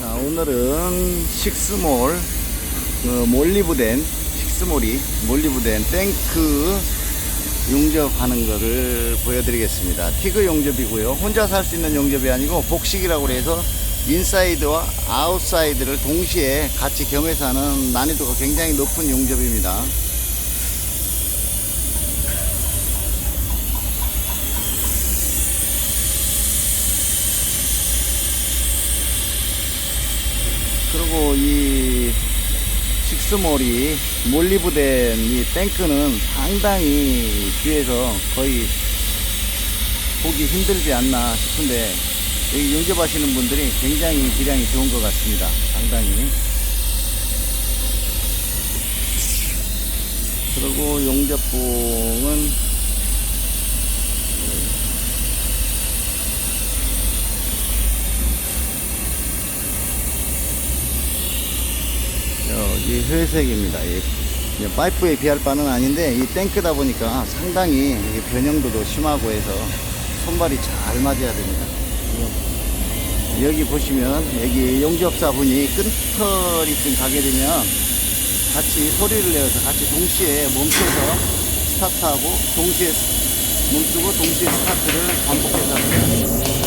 자, 오늘은 식스몰 어, 몰리브된 식스몰이 몰리브된 탱크 용접하는 것을 보여드리겠습니다. 티그 용접이고요. 혼자 살 수 있는 용접이 아니고 복식이라고 해서 인사이드와 아웃사이드를 동시에 같이 겸해서 하는 난이도가 굉장히 높은 용접입니다. 그리고 이 식스몰이 몰리브된 이 탱크는 상당히 뒤에서 거의 보기 힘들지 않나 싶은데 여기 용접하시는 분들이 굉장히 기량이 좋은 것 같습니다. 상당히. 그리고 용접봉은 여기 회색입니다. 이 파이프에 비할 바는 아닌데 이 탱크다 보니까 상당히 변형도도 심하고 해서 손발이 잘 맞아야 됩니다. 여기 보시면 여기 용접사 분이 끈털이쯤 가게 되면 같이 소리를 내서 같이 동시에 멈춰서 스타트하고 동시에 멈추고 동시에 스타트를 반복해서 합니다.